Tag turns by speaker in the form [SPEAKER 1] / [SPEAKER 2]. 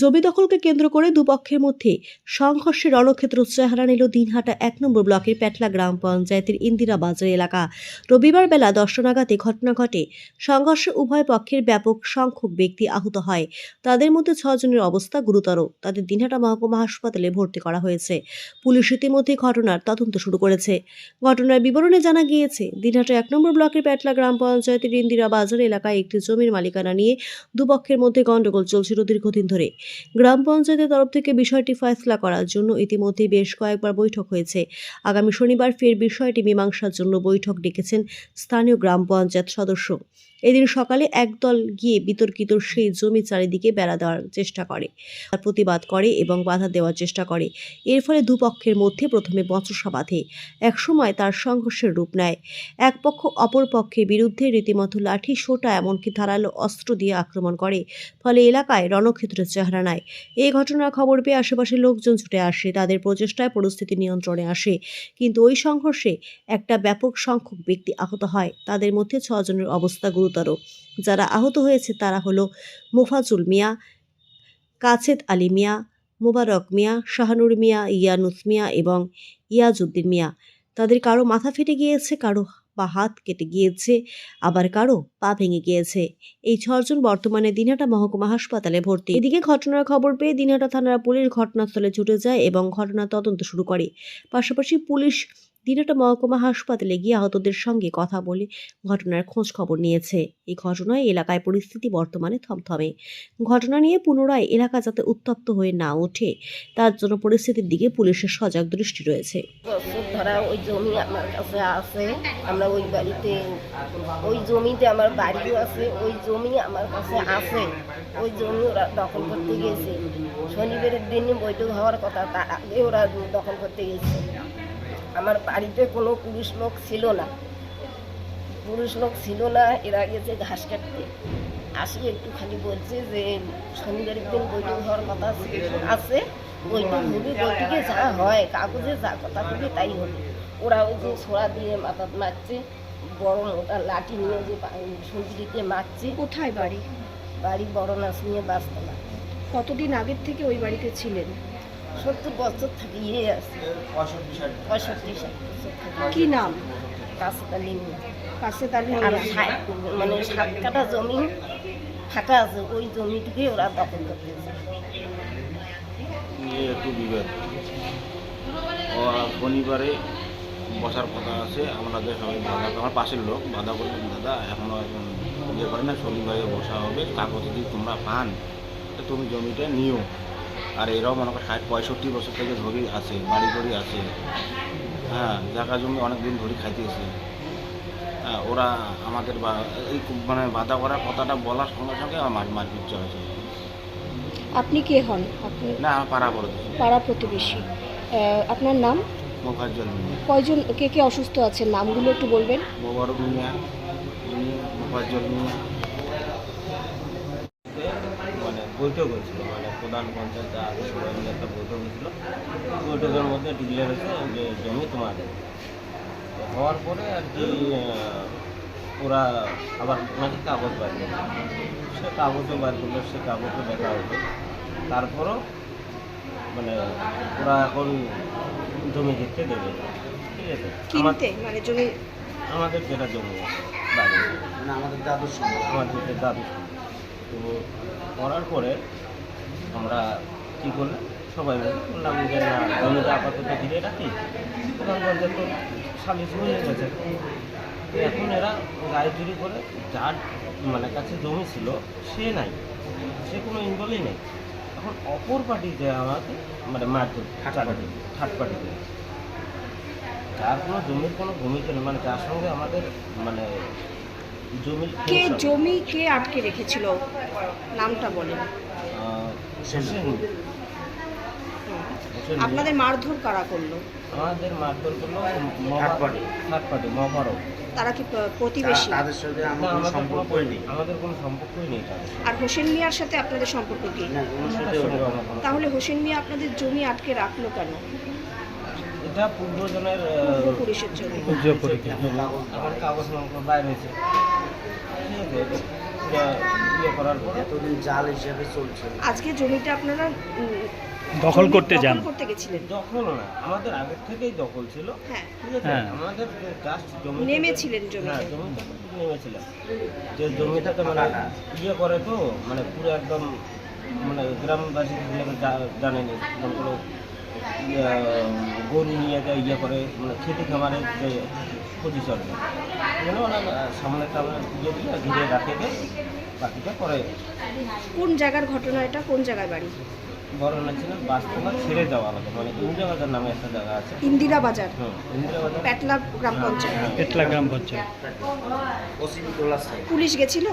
[SPEAKER 1] জমি দখলকে কেন্দ্র করে দুপক্ষের মধ্যে সংঘর্ষে রণক্ষেত্র চেহারা নিল দিনহাটা এক নম্বর ব্লকের প্যাটলা গ্রাম পঞ্চায়েতের ইন্দিরা বাজার এলাকা। রবিবার বেলা দশটা নাগাদে ঘটনা ঘটে। সংঘর্ষে উভয় পক্ষের ব্যাপক সংখ্যক ব্যক্তি আহত হয়। তাদের মধ্যে ছজনের অবস্থা গুরুতর। তাদের দিনহাটা মহকুমা হাসপাতালে ভর্তি করা হয়েছে। পুলিশ ইতিমধ্যে ঘটনার তদন্ত শুরু করেছে। ঘটনার বিবরণে জানা গিয়েছে, দিনহাটা এক নম্বর ব্লকের প্যাটলা গ্রাম পঞ্চায়েতের ইন্দিরা বাজার এলাকায় একটি জমির মালিকানা নিয়ে দুপক্ষের মধ্যে গণ্ডগোল চলছিল দীর্ঘদিন ধরে। গ্রাম পঞ্চায়েতের তরফ থেকে বিষয়টি ফয়সলা করার জন্য ইতিমধ্যেই বেশ কয়েকবার বৈঠক হয়েছে। আগামী শনিবার ফের বিষয়টি মীমাংসার জন্য বৈঠক ডেকেছেন স্থানীয় গ্রাম পঞ্চায়েত সদস্য। এদিন সকালে একদল গিয়ে বিতর্কিত সেই জমি চারিদিকে বেড়া দেওয়ার চেষ্টা করে, তার প্রতিবাদ করে এবং বাধা দেওয়ার চেষ্টা করে। এর ফলে দুপক্ষের মধ্যে প্রথমে বচসা বাঁধে, একসময় তার সংঘর্ষের রূপ নেয়। এক পক্ষ অপর পক্ষের বিরুদ্ধে রীতিমতো লাঠি, সোটা, এমনকি ধারালো অস্ত্র দিয়ে আক্রমণ করে, ফলে এলাকায় রণক্ষেত্রের চেহারা নেয়। এই ঘটনার খবর পেয়ে আশেপাশের লোকজন ছুটে আসে, তাদের প্রচেষ্টায় পরিস্থিতি নিয়ন্ত্রণে আসে। কিন্তু ওই সংঘর্ষে একটা ব্যাপক সংখ্যক ব্যক্তি আহত হয়, তাদের মধ্যে ছজনের অবস্থা গুরুতর। যারা আহত হয়েছে তারা হলো মোফাজুল মিয়া, কাছেদ আলী মিয়া, মোবারক মিয়া, শাহানুর মিয়া, ইয়ানুস মিয়া এবং ইয়াজউদ্দিন মিয়া। তাদের কারও মাথা ফেটে গিয়েছে, কারও বা হাত কেটে গিয়েছে, আবার কারও পা ভেঙে গিয়েছে। এই ছজন বর্তমানে দিনহাটা মহকুমা হাসপাতালে ভর্তি। এদিকে ঘটনার খবর পেয়ে দিনহাটা থানার পুলিশ ঘটনাস্থলে ছুটে যায় এবং ঘটনার তদন্ত শুরু করে। পাশাপাশি পুলিশ দিনহাটা মহকুমা হাসপাতালে গিয়ে আহতদের সঙ্গে কথা বলে ঘটনার খোঁজ খবর নিয়েছে। এই ঘটনায় এলাকায় পরিস্থিতি বর্তমানে থমথমে। ঘটনা নিয়ে পুনরায় এলাকা যাতে উত্তপ্ত হয়ে না ওঠে, তার জন্য পরিস্থিতির দিকে পুলিশের সজাগ দৃষ্টি রয়েছে।
[SPEAKER 2] ধরা ওই জমি আমার কাছে আছে, আমরা ওই বাড়িতে, ওই জমিতে আমার বাড়িও আছে, ওই জমি আমার কাছে আছে, ওই জমি ওরা দখল করতে গেছে। শনিবারের দিনে বৈঠক হওয়ার কথা, তার আগে ওরা দখল করতে গেছে। আমার বাড়িতে কোনো পুরুষ লোক ছিল না। পুরুষ লোক ছিল না এরা গেছে ঘাস কাটতে। আসি একটু খালি বলছে যে শনিবারের দিন বৈঠক হওয়ার কথা আছে বৈঠক হবে বৈঠকে যা হয় কাগজে যা কথা হবে তাই হবে। ওরা ওই যে ছোড়া দিয়ে মাথা মারছে বড় মোটা লাঠি নিয়ে যে সুন্দরিতে মারছে।
[SPEAKER 3] কোথায় বাড়ি?
[SPEAKER 2] বাড়ি বড় নাচ নিয়ে বাঁচতে না।
[SPEAKER 3] কতদিন আগের থেকে ওই বাড়িতে ছিলেন?
[SPEAKER 2] সত্তর বছর থেকে ইয়ে আছে পঁয়ষট্টি ষাট
[SPEAKER 3] কি নাম?
[SPEAKER 2] কাছে তালি
[SPEAKER 3] কাছে
[SPEAKER 2] আর মানে সাত কাটা জমি ফাঁকা আছে ওই জমিটিকে ওরা দখল
[SPEAKER 4] একটু শনিবারে বসার কথা আছে আমাদের সবাই বাধা আমার পাশের লোক বাধা বললেন দাদা এখনও এখন ইয়ে করে না শনিবারে বসা হবে কাগজ যদি তোমরা পান তো তুমি জমিটা নিও। আর এরাও মনে করো ষাট পঁয়ষট্টি বছর থেকে ধরি আছে বাড়ি বাড়ি আছে। হ্যাঁ জায়গা জমি অনেক দিন ধরে খাইতেছে। হ্যাঁ ওরা আমাদের বা- এই মানে বাধা করার কথাটা বলার সঙ্গে সঙ্গে আমার মারপিট চলেছে।
[SPEAKER 3] আপনি কে হন? আপনি
[SPEAKER 4] না আমার পাড়া বলে
[SPEAKER 3] পাড়া প্রতিবেশী। আপনার নাম?
[SPEAKER 4] মোফাজ্জল মিয়া।
[SPEAKER 3] কয়জন কে কে অসুস্থ আছে নামগুলো একটু বলবেন।
[SPEAKER 4] মোবারক মিয়া মোফাজ্জল মিয়া। বৈঠক হয়েছিল মানে প্রধান পঞ্চায়েত আর সবাই মিলে একটা বৈঠক হয়েছিল। বৈঠকের মধ্যে ডিক্লেয়ার হয়েছে যে জমি তোমার হওয়ার পরে আর কি ওরা আবার নাকি কাগজ বার করল। সে কাগজও বার করল সে কাগজও দেখা হলো তারপরও মানে ওরা এখন জমি কিনতে দেবে ঠিক আছে?
[SPEAKER 3] কিনতে মানে জমি
[SPEAKER 4] আমাদের যেটা জমি বাড়ি। মানে আমাদের দাদুর সঙ্গে আমাদের দাদুর সঙ্গে তো করার পরে আমরা কী করলাম? সবাই মিলে বললাম যে না জমিটা আপাতত ঘিরে রাখি। প্রধান পঞ্চায়েত তো সালিশ হয়ে গেছে। এখন এরা গায়ে চুরি করে যার মানে কাছে জমি ছিল সে নাই। সে কোনো ইনভলভই নেই। এখন অপর পার্টি যে আমাকে মানে মারধর চালাতে থার্ড পার্টি দিয়ে যার কোনো জমির কোনো ভূমিকা নেই। মানে যার সঙ্গে আমাদের মানে
[SPEAKER 3] কে জমি কে আটকে রেখেছিল? নামটা বলেন আপনাদের মারধর কারা করল?
[SPEAKER 4] আমাদের মারধর করল third party third party Mahabharat
[SPEAKER 3] তারা কি প্রতিবেশী?
[SPEAKER 5] তাদের সাথে আমার
[SPEAKER 4] আমাদের
[SPEAKER 5] সম্পর্কই নেই।
[SPEAKER 4] আমাদের কোনো সম্পর্কই নেই
[SPEAKER 3] আর হোসেন মিয়ার সাথে আপনাদের সম্পর্ক কি?
[SPEAKER 4] আমার
[SPEAKER 3] তাহলে হোসেন মিয়া আপনাদের জমি আটকে রাখল কেন?
[SPEAKER 4] এটা পূর্বজনের
[SPEAKER 3] পূর্বপুরুষের জমি।
[SPEAKER 4] এখন কাগজ বাইরে হয়েছে। ঠিক আছে করার পরে
[SPEAKER 5] এতদিন জাল হিসেবে চলছিল
[SPEAKER 3] আজকে জমিটা আপনারা
[SPEAKER 6] দখল করতে যান।
[SPEAKER 3] করতে গেছিলেন
[SPEAKER 4] দখল না আমাদের আগের থেকেই দখল ছিল
[SPEAKER 3] হ্যাঁ
[SPEAKER 6] হ্যাঁ।
[SPEAKER 4] আমাদের জাস্ট জমি
[SPEAKER 3] নেমেছিলেন জমিতে।
[SPEAKER 4] হ্যাঁ জমিতে নেমেছিলাম যে জমিটাতে মানে ইয়ে করে তো মানে পুরো একদম মানে গ্রামবাসী জানেনি গরু নিয়ে যায় ইয়ে করে মানে খেতে খামারের যে পজিশন মানে ওরা সামনে টামনে ইয়ে দিয়ে ঘিরে রাখে দেয় বাকিটা পরে।
[SPEAKER 3] কোন জায়গার ঘটনা এটা? কোন জায়গায় বাড়ি?
[SPEAKER 4] ছিল ছেড়ে মানে ইন্দিরা বাজার নামে একটা জায়গা আছে।
[SPEAKER 3] ইন্দিরা বাজার
[SPEAKER 4] ইন্দিরা বাজার
[SPEAKER 3] প্যাটলা গ্রাম পঞ্চায়েত।
[SPEAKER 4] হ্যাঁ।
[SPEAKER 6] পেটলা গ্রাম পঞ্চায়েত।
[SPEAKER 3] পুলিশ গেছিল?